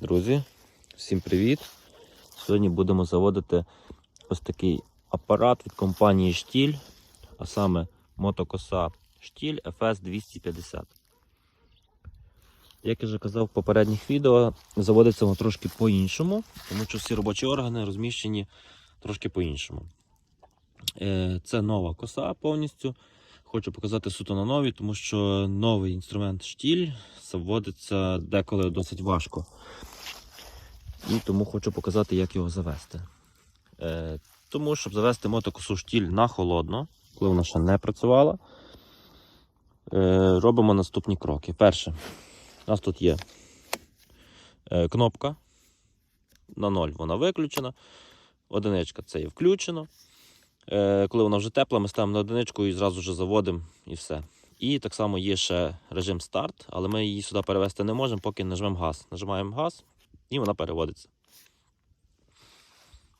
Друзі, всім привіт! Сьогодні будемо заводити ось такий апарат від компанії Штіль, а саме мотокоса Штіль FS 250. Як я вже казав в попередніх відео, заводиться воно трошки по-іншому, тому що всі робочі органи розміщені трошки по-іншому. Е, Це нова коса повністю. Хочу показати суто на новій, тому що новий інструмент штіль заводиться деколи досить важко. І тому хочу показати, як його завести. Е, тому, щоб завести мотокосу штіль на холодно, коли вона ще не працювала, е, робимо наступні кроки. Перше, у нас тут є е, кнопка. На 0 вона виключена. Одиничка це є включено. Е, коли вона вже тепла, ми ставимо на одиничку і зразу вже заводимо і все. І так само є ще режим старт, але ми її сюди перевести не можемо, поки нажмемо газ. Нажимаємо газ і вона переводиться.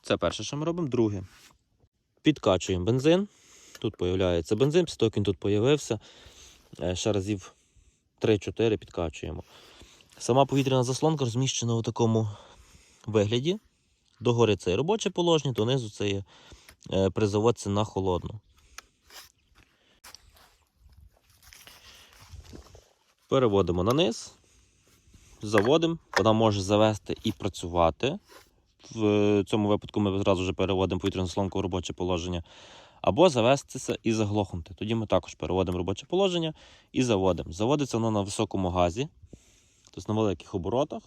Це перше, що ми робимо. Друге. Підкачуємо бензин. Тут з'являється бензин, після того, як він тут з'явився. Ще разів 3-4 підкачуємо. Сама повітряна заслонка розміщена у такому вигляді. Догори це є робоче положення, донизу це є е, при заводці на холодну. Переводимо на низ, заводимо, вона може завести і працювати. В цьому випадку ми зразу вже переводимо повітряну заслонку в робоче положення. Або завестися і заглохнути. Тоді ми також переводимо робоче положення і заводимо. Заводиться воно на високому газі, тобто на великих оборотах.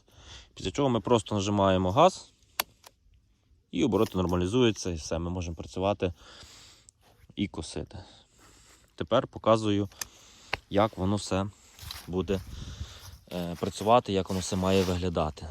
Після чого ми просто нажимаємо газ і обороти нормалізуються, і все, ми можемо працювати і косити. Тепер показую, як воно все буде е, працювати, як воно все має виглядати.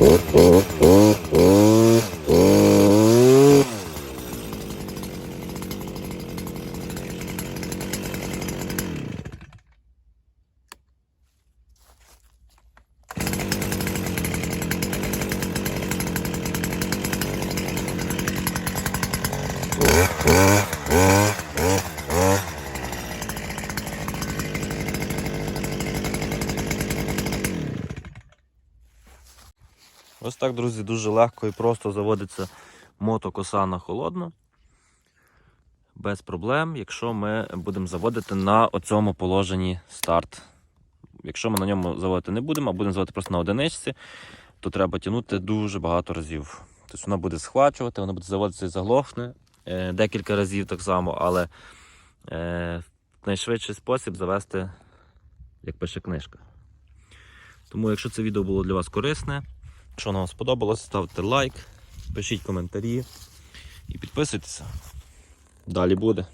Mm-hmm. Ось так, друзі, дуже легко і просто заводиться мотокоса на холодно. Без проблем, якщо ми будемо заводити на оцьому положенні старт. Якщо ми на ньому заводити не будемо, а будемо заводити просто на одиничці, то треба тягнути дуже багато разів. Тобто вона буде схвачувати, вона буде заводитися і заглохне е, декілька разів так само, але е, найшвидший спосіб завести, як пише книжка. Тому, якщо це відео було для вас корисне, Якщо вам сподобалось, ставте лайк, пишіть коментарі і підписуйтеся. Далі буде.